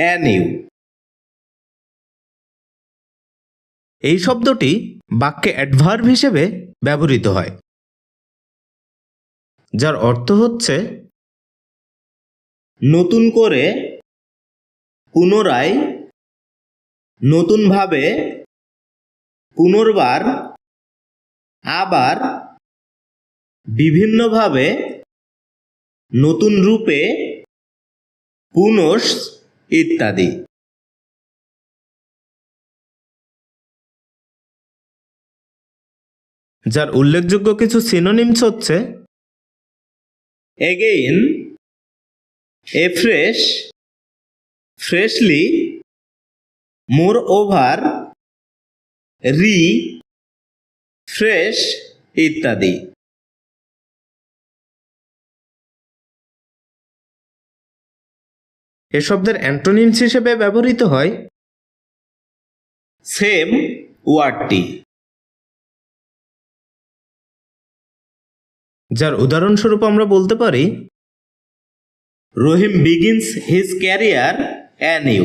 অ্যানিউ। এই শব্দটি বাক্যে অ্যাডভার্ব হিসেবে ব্যবহৃত হয়, যার অর্থ হচ্ছে নতুন করে, পুনরায়, নতুনভাবে, পুনর্বার, আবার, বিভিন্নভাবে, নতুন রূপে পুনঃ ইত্যাদি। যার উল্লেখযোগ্য কিছু সিনোনিমস হচ্ছে again afresh freshly more over refresh ইত্যাদি। এ শব্দের অ্যান্টোনিমস হিসেবে ব্যবহৃত হয় সেম ওয়ার্ডটি। যার উদাহরণস্বরূপ আমরা বলতে পারি Rahim begins his career anew